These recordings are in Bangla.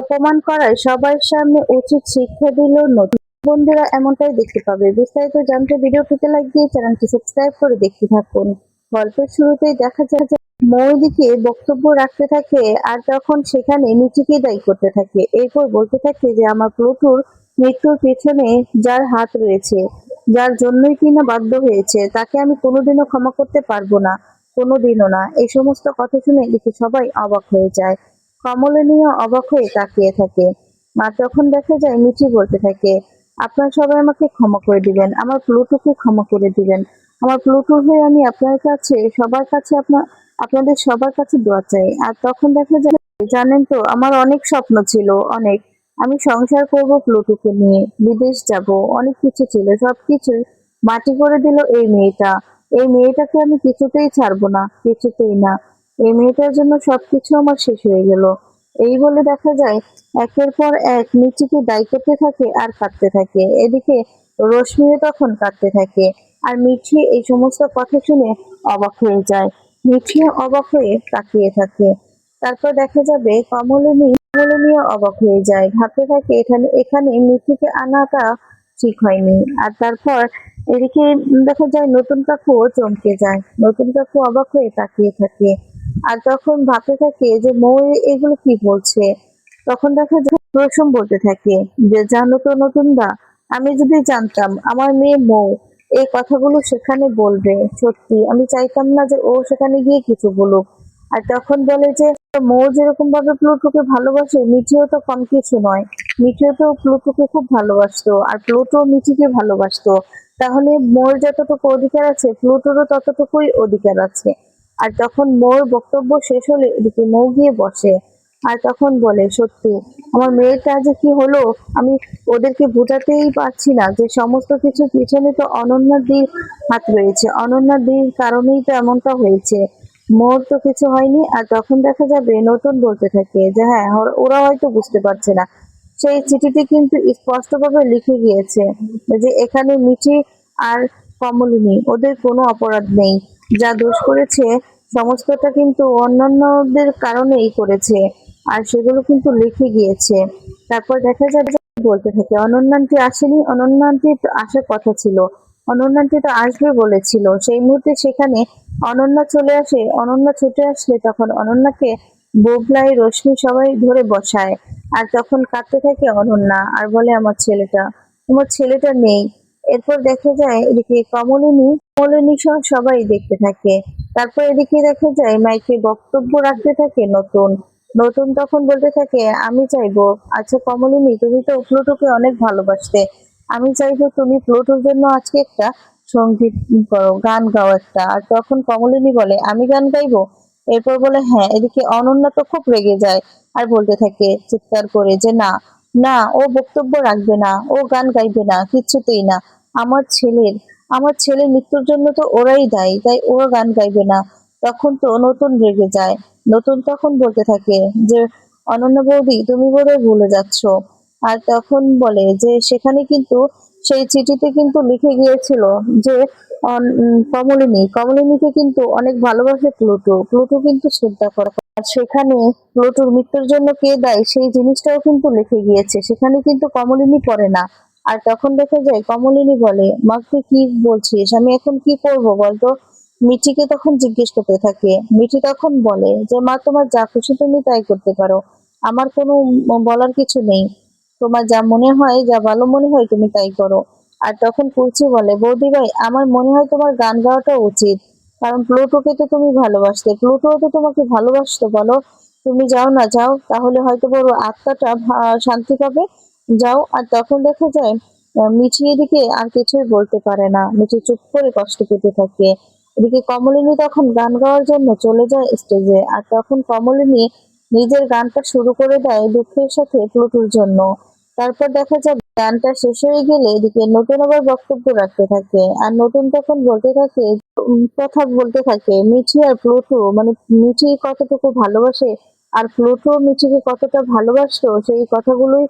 অপমান করায় সবার সামনে উচিত শিক্ষা দিল নতুন বন্ধুরা, এমনটাই দেখতে পাবে। বিস্তারিত জানতে ভিডিওটিতে দিয়ে চ্যানেলটি সাবস্ক্রাইব করে দেখতে থাকুন। গল্পের শুরুতেই দেখা যায় যে বক্তব্য রাখতে থাকে আর তখন সেখানে নিচিকে দায়ী করতে থাকে। এরপর বলতে থাকে যে, আমার প্রচুর মৃত্যুর পেছনে যার হাত রয়েছে, যার জন্যই কিনা বাধ্য হয়েছে, তাকে আমি কোনোদিনও ক্ষমা করতে পারব না, কোনোদিনও না। এই সমস্ত কথা শুনে এদিকে সবাই অবাক হয়ে যায়। কমলনীয় অবাক হয়ে তাকিয়ে থাকে। আর তখন দেখা যায় মিঠি বলতে থাকে, আপনারা সবাই আমাকে ক্ষমা করে দিবেন, আমার প্লুটুকে ক্ষমা করে দিবেন। আমার প্লুটুর হয়ে আমি আপনার কাছে, সবার কাছে আপনার আপনাদের সবার কাছে দোয়া চাই। আর তখন দেখা যায়, জানেন তো, আমার অনেক স্বপ্ন ছিল, অনেক। আমি সংসার করব প্লুটুকে নিয়ে, বিদেশ যাব, অনেক কিছু ছিল, সবকিছু মাটি করে দিল এই মেয়েটা। এই মেয়েটাকে আমি কিছুতেই ছাড়বো না, কিছুতেই না। এই মেয়েটার জন্য সবকিছু আমার শেষ হয়ে গেল। এই বলে দেখা যায়, একের পর এক মিচিকে দায়ী করতে থাকে আর কাঁদতে থাকে। এদিকে রশ্মিও তখন কাঁদতে থাকে আর মিঠি এই সমস্ত কথা শুনে অবাক হয়ে যায়। মিঠিও অবাক হয়ে তাকিয়ে থাকে। তারপর দেখা যাবে কমলিনী, কমলিনীও অবাক হয়ে যায়। ভাবতে থাকে, এখানে এখানে মিঠিকে আনাটা ঠিক হয়নি। আর তারপর এদিকে দেখা যায়, নতুন কাকুও চমকে যায়। নতুন কাকু অবাক হয়ে তাকিয়ে থাকে। আর তখন ভাবতে থাকে যে মৌ এগুলো কি বলছে? তখন দেখা যায় প্রসম বলতে থাকে যে, জানো তো নতুন দা আমি যদি জানতাম আমার মেয়ে মৌ এই কথাগুলো সেখানে বলবে, সত্যি। আমি চাইতাম না যে ও সেখানে গিয়ে কিছু বলুক। আর তখন বলে যে মৌ যেরকম ভাবে প্লুটোকে ভালোবাসে, মিঠিও তো কম কিছু নয়। মিঠিও তো প্লুটোকে খুব ভালোবাসতো, আর প্লুটো মিঠিকে ভালোবাসতো। তাহলে মোর যতটুকু অধিকার আছে, প্লুটোরও ততটুকুই অধিকার আছে। আর তখন মোর বক্তব্য শেষ হলে এদিকে মৌ গিয়ে বসে। আর তখন বলে, সত্যি, আমার মেয়েটা যে কি হলো, আমি ওদেরকে বোঝাতেই পারছি না। যে সমস্ত কিছু পিছনে তো অনন্যার দির হাত রয়েছে। অনন্যার দির কারণেই তো এমনটা হয়েছে। মোর তো কিছু হয়নি। আর তখন দেখা যাবে নতুন বলতে থাকে যে হ্যাঁ ওরা- হয়তো বুঝতে পারছে না। সেই চিঠিতে কিন্তু স্পষ্টভাবে লিখে গিয়েছে যে, এখানে মিঠি আর কমলিনী, ওদের কোনো অপরাধ নেই। যা দোষ করেছে, সমস্তটা কিন্তু অন্যান্যদের কারণেই করেছে। আর সেগুলো কিন্তু লিখে গিয়েছে। তারপর দেখা যাবে বলতে থাকে অনন্যানটি আসেনি অনন্যানটি আসার কথা ছিল। অনন্যানটি তো আসবে বলেছিল। সেই মুহূর্তে সেখানে অনন্যা চলে আসে। অনন্যা ছুটে আসলে তখন অনন্যাকে বোবলাই, রশ্মি সবাই ধরে বসায়। আর তখন কাঁদতে থাকে অনন্যা, আর বলে আমার ছেলেটা আমার ছেলেটা নেই। এরপর দেখা যায় এদিকে কমলিনী কমলিনী সহ সবাই দেখতে থাকে। তারপর এদিকে দেখা যায় মাইকে বক্তব্য রাখতে থাকে নতুন। নতুন তখন বলতে থাকে, আমি চাইব। আচ্ছা কমলিনী, তুমি তো প্লুটোকে অনেক ভালোবাসতে। আমি চাইব তুমি প্লুটোর জন্য আজকে একটা সংগীত করো, গান গাও একটা। আর তখন কমলিনী বলে, আমি গান গাইবো? এরপর বলে হ্যাঁ। এদিকে অনন্যা তো খুব রেগে যায় আর বলতে থাকে, চিৎকার করে যে, না না, ও বক্তব্য রাখবে না, ও গান গাইবে না, কিচ্ছুতেই না। আমার ছেলের আমার ছেলে মৃত্যুর জন্য তো ওরাই দায়ী, তাই ওরা গান গাইবে না। তখন তো নতুন রেগে যায়। নতুন তখন বলতে থাকে যে, অনন্য বৌদি, তুমি বোধহয় ভুলে যাচ্ছ। আর তখন বলে যে, সেখানে কিন্তু সেই চিঠিতে কিন্তু লিখে গিয়েছিল যে কমলিনী, কমলিনীকে কিন্তু অনেক ভালোবাসে প্লুটো। প্লুটো কিন্তু শ্রদ্ধা করে। আর সেখানে প্লুটোর মৃত্যুর জন্য কে দেয়, সেই জিনিসটাও কিন্তু লিখে গিয়েছে। সেখানে কিন্তু কমলিনী পড়ে না। আর তখন দেখা যায়, কমলিনী বলে, মা, তুই কি বলছিস? আমি এখন কি করব বলতো? মিঠিকে তখন জিজ্ঞেস করতে থাকে। মিঠি তখন বলে যে, মা, তোমার যা খুশি তুমি তাই করতে পারো। আমার কোনো বলার কিছু নেই। তোমার যা মনে হয়, যা ভালো মনে হয় তুমি তাই করো। আর তখন কুলচি বলে, বৌদি ভাই, আমার মনে হয় তোমার গান গাওয়াটা উচিত। কারণ প্লুটোকে তো তুমি ভালোবাসতে। প্লুটো তো তোমাকে ভালোবাসতো, বলো। তুমি যাও না, যাও। তাহলে হয়তো বড় আত্মাটা শান্তি পাবে। যাও, আর তখন দেখা যায় মিঠি এদিকে আর কিছুই বলতে পারে না। মিঠি চুপ করে কষ্ট পেতে থাকে। এদিকে কমলিনী তখন গান গাওয়ার জন্য চলে যায় স্টেজে আর তখন কমলিনী নিজের গানটা শুরু করে দেয় দুঃখের সাথে প্লুটোর জন্য। তারপর দেখা যায়, গানটা শেষ হয়ে গেলে এদিকে নতুন আবার বক্তব্য রাখতে থাকে। আর নতুন তখন বলতে থাকে কথা বলতে থাকে, মিঠি আর প্লুটো মানে মিঠি কতটুকু ভালোবাসে, আর প্লুটো মিঠিকে কতটা ভালোবাসতো, সেই কথাগুলোই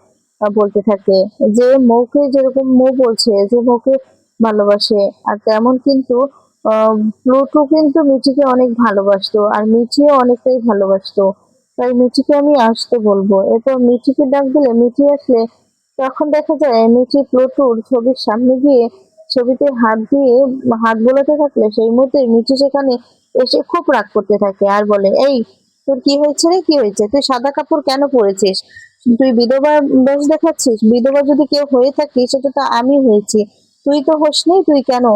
বলতে থাকে। যে মৌকে যেরকম মৌ বলছে, যে মৌকে ভালোবাসে, আর তেমন কিন্তু প্লুটো কিন্তু মিঠিকে অনেক ভালোবাসতো, আর মিঠিও অনেকটাই ভালোবাসতো। তাই মিঠিকে আমি আসতে বলব। এরপর মিঠিকে ডাক দিলে, মিঠি আসলে তখন দেখা যায় মিঠি প্লটুর ছবির সামনে গিয়ে ছবিতে হাত দিয়ে হাত বোলাতে থাকলে সেই মুহূর্তে মিঠি সেখানে এসে খুব রাগ করতে থাকে আর বলে, এই, তোর কি হয়েছে রে? কি হয়েছে? তুই সাদা কাপড় কেন পরেছিস? তুই বিধবা বেশ দেখাচ্ছিস। বিধবা যদি কেউ হয়ে থাকে, সেটা তো আমি হয়েছি। তুই তো হোসনি তুই কেন?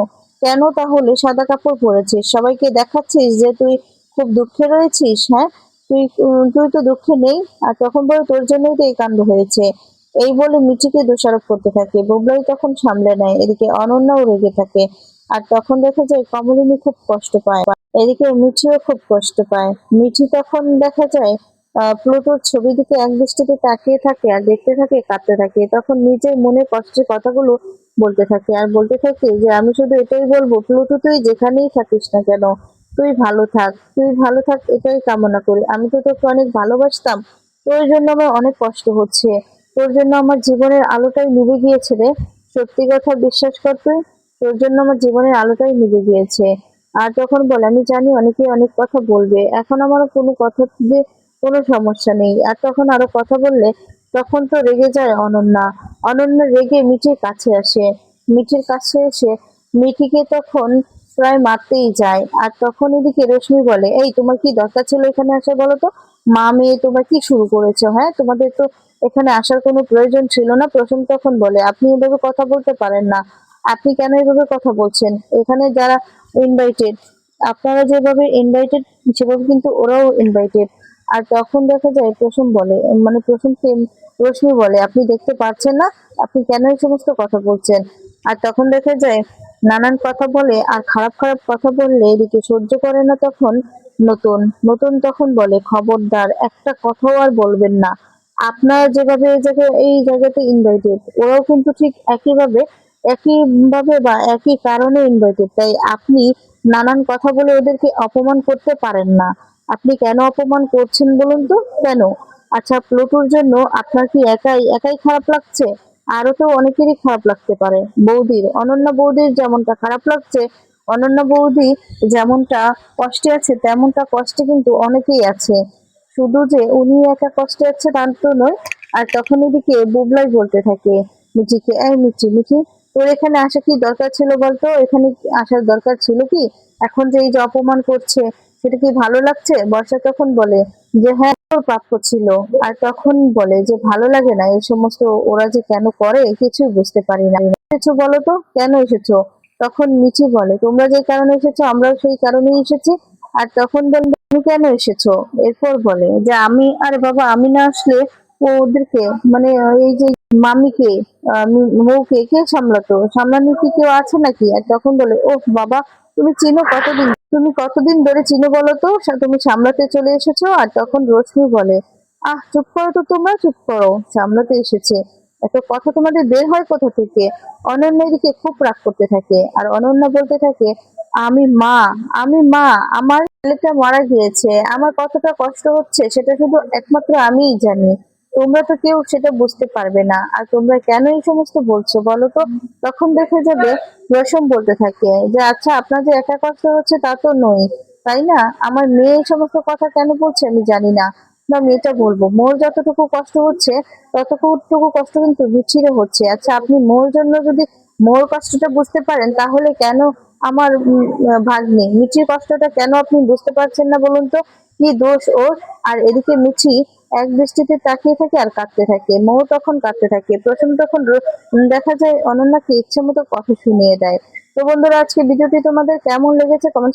কেন তাহলে সাদা কাপড় পরেছিস? সবাইকে দেখাচ্ছিস যে তুই খুব দুঃখে রয়েছিস হ্যাঁ? তুই তুই তো দুঃখে নেই, আর তখন বলে তোর জন্যই তো এই কাণ্ড হয়েছে। এই বলে মিঠিকে দোষারোপ করতে থাকে। বুবলাই তখন সামলে নেয়। এদিকে অনন্যাও রেগে থাকে। আর তখন দেখা যায় কমলিনী খুব কষ্ট পায়। এদিকে মিঠিও খুব কষ্ট পায়। মিঠি তখন দেখা যায় প্লুটোর ছবি দিকে এক দৃষ্টিতে তাকিয়ে থাকে আর দেখতে থাকে, কাঁদতে থাকে। তখন নিজের মনে কষ্টের কথাগুলো বলতে থাকে আর বলতে থাকে যে, আমি শুধু এটাই বলব, প্লুটো, তুই যেখানেই থাকিস না কেন, তুই ভালো থাক, তুই ভালো থাক, এটাই কামনা করি। আমি তো তোকে অনেক ভালোবাসতাম, তোর জন্য আমার অনেক কষ্ট হচ্ছে, তোর জন্য আমার জীবনের আলোটাই নিভে গিয়েছে রে। সত্যি কথা বিশ্বাস কর তুই, তোর জন্য আমার জীবনের আলোটাই নিভে গিয়েছে। আর তখন বলে, আমি জানি অনেকেই অনেক কথা বলবে, এখন আমার কোনো কথা দিয়ে কোনো সমস্যা নেই। আর তখন আরও কথা বললে, তখন তো রেগে যায় অনন্যা। অনন্যা রেগে মিঠির কাছে আসে। মিঠির কাছে এসে মিঠিকে তখন প্রায় মারতেই যায়। আর তখন এদিকে রশ্মি বলে, এই, তোমার কি দরকার ছিল এখানে আসা বলো তো? মা, মেয়ে, তোমরা কি শুরু করেছ হ্যাঁ? তোমাদের তো এখানে আসার কোনো প্রয়োজন ছিল না? প্রথম তখন বলে, আপনি এভাবে কথা বলতে পারেন না। আপনি কেন এভাবে কথা বলছেন? এখানে যারা ইনভাইটেড আপনারা যেভাবে ইনভাইটেড সেভাবে কিন্তু ওরাও ইনভাইটেড আর তখন দেখা যায় প্রথম বলে মানে প্রথম রশ্মি বলে, আপনি দেখতে পাচ্ছেন না? আপনি কেন এই সমস্ত কথা বলছেন? আর তখন দেখা যায় নানান কথা বলে, আর খারাপ খারাপ কথা বললে এদিকে সহ্য করে না তখন নতুন। নতুন তখন বলে, খবরদার, একটা কথাও আর বলবেন না। আপনারা যেভাবে এই জায়গায় এই জায়গাতে ইনভাইটেড ওরাও কিন্তু ঠিক একইভাবে একই ভাবে বা একই কারণে ইনভাইটেড তাই আপনি নানান কথা বলে ওদেরকে অপমান করতে পারেন না। আপনি কেন অপমান করছেন বলুন তো? কেন? আচ্ছা প্লুটোর জন্য আপনার কি একাই একাই খারাপ লাগছে? আরও তো অনেকেরই খারাপ লাগতে পারে। বৌদির, অনন্যা বৌদির যেমনটা খারাপ লাগছে, অনন্য বৌদি যেমনটা কষ্টে আছে, তেমনটা কষ্টে কিন্তু অনেকেই আছে। শুধু যে উনি একা কষ্টে আছে তার তো নয়, আর তখন এদিকে বুবলাই বলতে থাকে, মিচিকে, এই মিচি মিঠি তোর এখানে আসা কি দরকার ছিল বলতো? এখানে আসার দরকার ছিল কি? এখন যে এই যে অপমান করছে সেটা কি ভালো লাগছে? বর্ষা তখন বলে যে হ্যাঁ প্রাপ্য ছিল আর তখন বলে যে ভালো লাগে না এই সমস্ত ওরা যে কেন করে কিছুই বুঝতে পারি না। এসেছ বলো তো কেন এসেছ? তখন মিচি বলে তোমরা যে কারণে এসেছ আমরাও সেই কারণেই এসেছি। আর তখন বলবে তুমি কেন এসেছ? এরপর বলে যে আমি আরে বাবা আমি না আসলে ওদেরকে মানে এই যে মামিকে আহ, মি- বউকে কে সামলাতো? সামলানোর কি কেউ আছে নাকি? আর তখন বলে ও বাবা তুমি চিনো কতদিন, তুমি কতদিন ধরে চিনো বলো তো? তুমি সামলাতে চলে এসেছ আর তখন রশ্মি বলে, আহ, চুপ করো তো তোমরা, চুপ করো, সামলাতে এসেছে। এত কথা তোমাদের বের হয় কোথা থেকে? অনন্যা এদিকে খুব রাগ করতে থাকে আর অনন্যা বলতে থাকে, আমি মা আমি মা, আমার ছেলেটা মারা গিয়েছে, আমার কতটা কষ্ট হচ্ছে সেটা শুধু একমাত্র আমিই জানি। তোমরা তো কেউ সেটা বুঝতে পারবে না, আর তোমরা কেন এই সমস্ত বলছো বলো তো? তখন দেখা যাবে রসম বলতে থাকে যে আচ্ছা আপনার যে একা কষ্ট হচ্ছে তা তো নয়, তাই না? আমার মেয়ে এই সমস্ত কথা কেন বলছে আমি জানি না। না, মেয়েটা বলব, মোর যতটুকু কষ্ট হচ্ছে, ততটুকু কষ্ট কিন্তু বিচ্ছিরে হচ্ছে। আচ্ছা আপনি মোর জন্য যদি মোর কষ্টটা বুঝতে পারেন, তাহলে কেন আমার ভাগ্নে মিঠির কষ্টটা কেন আপনি বুঝতে পারছেন না বলুন তো? কি দোষ ওর? আর এদিকে মিঠি এক দৃষ্টিতে তাকিয়ে থাকে আর কাঁদতে থাকে। মৌ তখন কাঁদতে থাকে। প্রথম তখন দেখা যায় অনন্যাকে ইচ্ছে মতো কথা শুনিয়ে দেয়। তো বন্ধুরা আজকে ভিডিওটি তোমাদের কেমন লেগেছে কমেন্ট